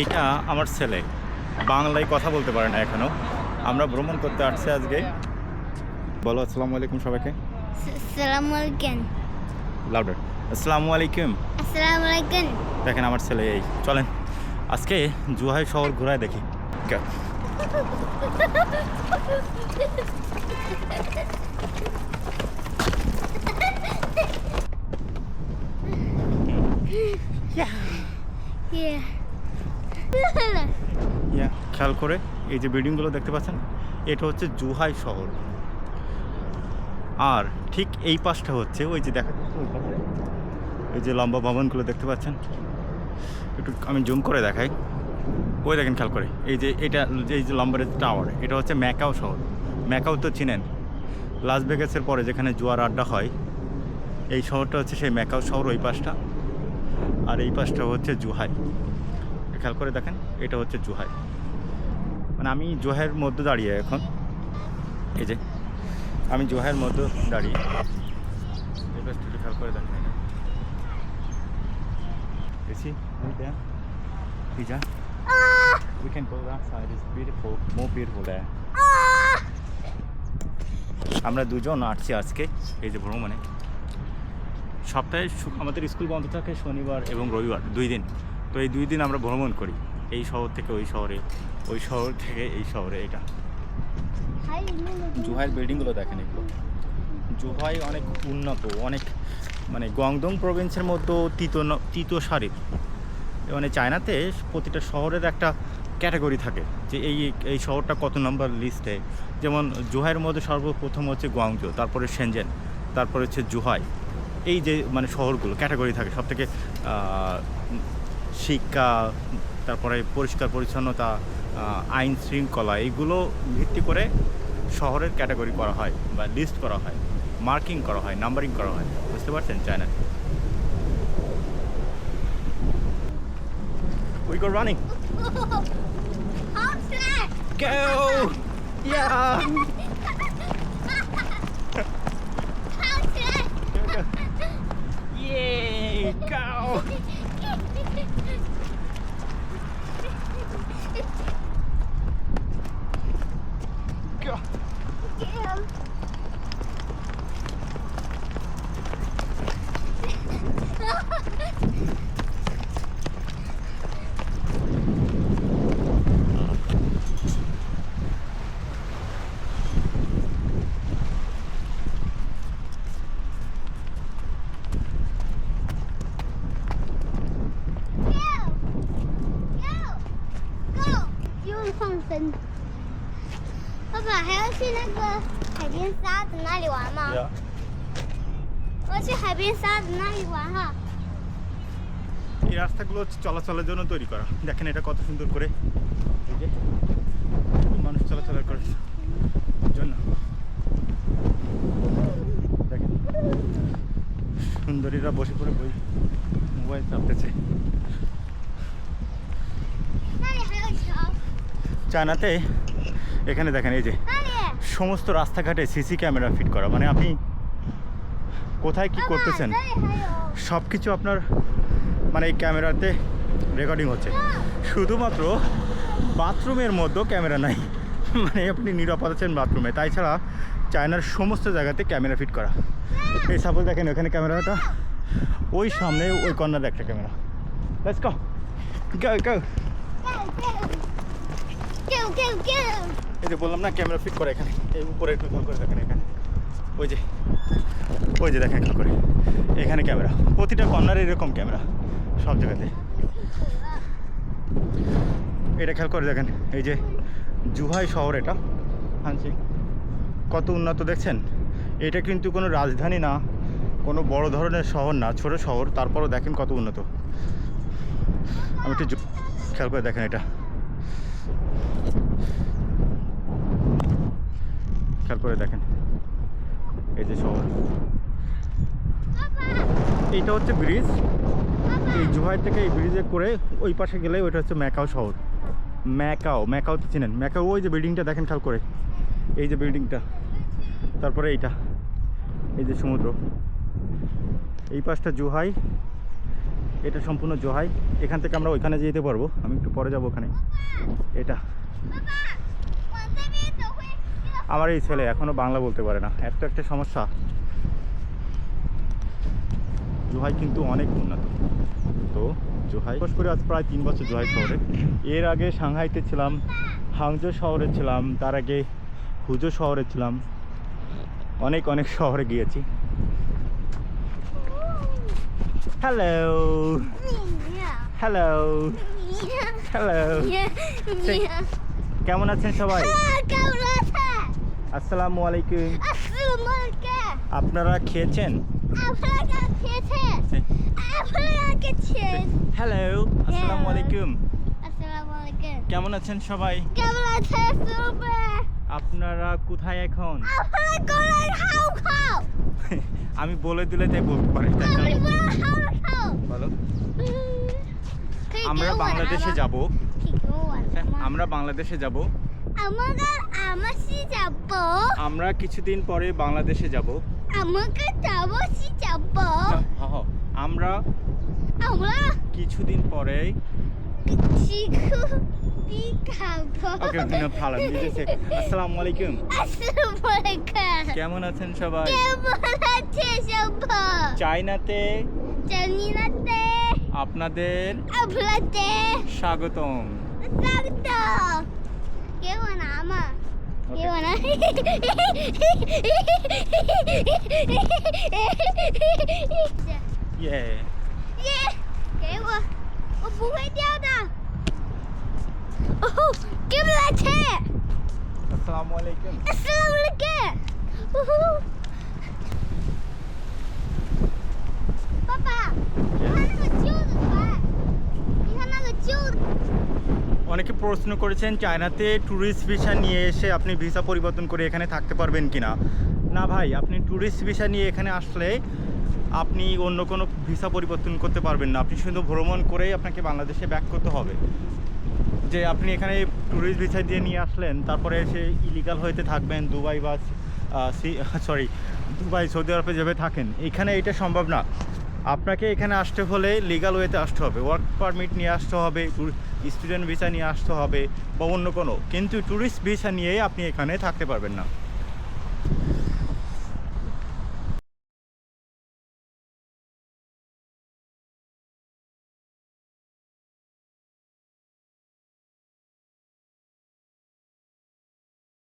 এইটা আমার ছেলে। বাংলায় কথা বলতে পারে না এখনও। আমরা ভ্রমণ করতে আসছি আজকে। বলো আসসালামু আলাইকুম সবাইকে। আসসালামু আলাইকুম। লাউডার আসসালামু আলাইকুম। আসসালামু আলাইকুম। দেখেন আমার ছেলে এই। চলেন আজকে জুহাই শহর ঘোরায় দেখি। কে? Yeah. ইয়া খেয়াল করে এই যে বিল্ডিংগুলো দেখতে পাচ্ছেন, এটা হচ্ছে জুহাই শহর। আর ঠিক এই পাশটা হচ্ছে ওই যে দেখা ওই যে লম্বা ভবনগুলো দেখতে পাচ্ছেন। একটু আমি জুম করে দেখাই। ওই দেখেন খেয়াল করে, এই যে এটা এই যে লম্বার টাওয়ার এটা হচ্ছে ম্যাকাও শহর। ম্যাকাও তো চিনেন। লাস ভেগাসের পরে যেখানে জুয়ার আড্ডা হয়, এই শহরটা হচ্ছে সেই ম্যাকাও শহর ওই পাশটা। আর এই পাশটা হচ্ছে জুহাই। খেয়াল করে দেখেন, এটা হচ্ছে জুহাই। মানে আমি জুহাইয়ের মধ্যে দাঁড়িয়ে এখন, এই যে, আমি জুহাইয়ের মধ্যে দাঁড়িয়ে। খেয়াল করে দেখেন. আমরা দুজন আসছি আজকে, এই যে ভ্রমণে। সপ্তাহে আমাদের স্কুল বন্ধ থাকে শনিবার এবং রবিবার, দুই দিন। তো এই দুই দিন আমরা ভ্রমণ করি। এই শহর থেকে ওই শহরে ওই শহর থেকে এই শহরে এটা। জুহাইয়ের বিল্ডিংগুলো দেখেন এগুলো। জুহাই অনেক উন্নত অনেক মানে গংদং প্রভিন্সের মধ্যে তৃতীয় ন- তৃতীয় সারির মানে চায়নাতে প্রতিটা শহরের একটা ক্যাটাগরি থাকে যে এই এই শহরটা কত নম্বর লিস্টে। যেমন জুহাইয়ের মধ্যে সর্বপ্রথম হচ্ছে গুয়াংজো তারপরে সেনজেন তারপরে হচ্ছে জুহাই। এই যে মানে শহরগুলো ক্যাটাগরি থাকে। সব থেকে শিক্ষা তারপরে পরিষ্কার পরিচ্ছন্নতা আইন শৃঙ্খলা এইগুলো ভিত্তি করে শহরের ক্যাটাগরি করা হয় বা লিস্ট করা হয় মার্কিং করা হয় নাম্বারিং করা হয় বুঝতে পারছেন চায়নাতে We go running. Go! Yeah! Yay! Go! 放生。爸爸还要去那个海边沙子那里玩吗 Yeah. এই রাস্তাগুলো চলাচলের জন্য তৈরি করা। দেখেন এটা কত সুন্দর করে। মানুষ চলাচল করার জন্য। দেখেন সুন্দরীরা বসে পড়ে বই মোবাইল চাপতেছে। চায়নাতে এখানে দেখেন এই যে সমস্ত রাস্তাঘাটে সিসি ক্যামেরা ফিট করা। মানে আপনি কোথায় কি করতেছেন? সব কিছু আপনার মানে এই ক্যামেরাতে রেকর্ডিং হচ্ছে। শুধুমাত্র বাথরুমের মধ্যেও ক্যামেরা নাই। মানে আপনি নিরাপদ আছেন বাথরুমে। তাই ছাড়া চায়নার সমস্ত জায়গাতে ক্যামেরা ফিট করা। এই সাপোজ দেখেন ওখানে ক্যামেরাটা, ওই সামনে ওই কন্যার একটা ক্যামেরা। এই যে বললাম না, ক্যামেরা ফিট করে এখানে। এই উপরে একটু করে দেখেন এখানে। ওই যে। ওই যে দেখেন খেয়াল করে এখানে ক্যামেরা, প্রতিটা কর্নারে এরকম ক্যামেরা, সব জায়গাতে। এটা খেয়াল করে দেখেন, এই যে জুহাই শহর এটা হানসি কত উন্নত দেখছেন? এটা কিন্তু কোনো রাজধানী না, কোনো বড় ধরনের শহর না, ছোট শহর, তারপরও দেখেন কত উন্নত। আমি একটু খেয়াল করে দেখেন এটা। খেয়াল করে দেখেন, এই যে শহর। এইটা হচ্ছে ব্রিজ। এই জুহাই থেকে এই ব্রিজে করে ওই পাশে গেলে ওইটা হচ্ছে ম্যাকাও শহর। ম্যাকাও ম্যাকাও তো চিনেন? ম্যাকাও, ওই যে বিল্ডিংটা দেখেন খাল করে। এই যে বিল্ডিংটা। তারপরে এইটা। এই যে সমুদ্র। এই পাশটা জুহাই। এটা সম্পূর্ণ জোহাই। এখান থেকে আমরা ওইখানে যেতে পারব। আমি একটু পরে যাব ওখানে। এটা। আমার এই ছেলে এখনও বাংলা বলতে পারে না। এত একটা সমস্যা। জোহাই কিন্তু অনেক উন্নত। তো জোহাই বিশেষ করে আজ প্রায় তিন বছর জোহাই শহরে। এর আগে সাংহাইতে ছিলাম হাংজো শহরে ছিলাম তার আগে হুজো শহরে ছিলাম। অনেক অনেক শহরে গিয়েছি। হ্যালো। হ্যালো। হ্যালো। কেমন আছেন সবাই? আসসালামু আলাইকুম। আপনারা খেয়েছেন? হ্যালো আসসালামু আলাইকুম কেমন আছেন সবাই? আপনারা কোথায় এখন? আমি বলে দিলে তাই বলতে পারি বলো। আমরা বাংলাদেশে যাব। আমরা বাংলাদেশে যাব। আমাকে আমাসি যাব? আমরা কিছুদিন পরে বাংলাদেশে যাব। আমাকে যাবসি যাব? হ, হ, আমরা আমরা কিছুদিন পরে বুঝেছে আসসালামু আলাইকুম। আসসালামু আলাইকুম। কেমন আছেন সবাই? কেমন আছে সবাই? চায়নাতে জানি না তে আপনাদের আপনাতে স্বাগতম। স্বাগত কেমন আমা Okay. You wanna? yeah. Yeah. 给我，我不会掉的。Oh, give me that chair. Assalamualaikum. Assalamualaikum. প্রশ্ন করেছেন, চায়নাতে ট্যুরিস্ট ভিসা নিয়ে এসে আপনি ভিসা পরিবর্তন করে এখানে থাকতে পারবেন কি না না ভাই, আপনি ট্যুরিস্ট ভিসা নিয়ে এখানে আসলে আপনি অন্য কোনো ভিসা পরিবর্তন করতে পারবেন না। আপনি শুধু ভ্রমণ করেই আপনাকে বাংলাদেশে ব্যাক করতে হবে। যে আপনি এখানে ট্যুরিস্ট ভিসা দিয়ে নিয়ে আসলেন, তারপরে এসে ইলিগাল হইতে থাকবেন, দুবাই বা সরি, দুবাই সৌদি আরবে যেভাবে থাকেন, এখানে এটা সম্ভব না। আপনাকে এখানে আসতে হলে লিগাল ওয়েতে আসতে হবে। ওয়ার্ক পারমিট নিয়ে আসতে হবে স্টুডেন্ট ভিসা নিয়ে আসতে হবে বা অন্য কোনো। কিন্তু ট্যুরিস্ট ভিসা নিয়ে আপনি এখানে থাকতে পারবেন না।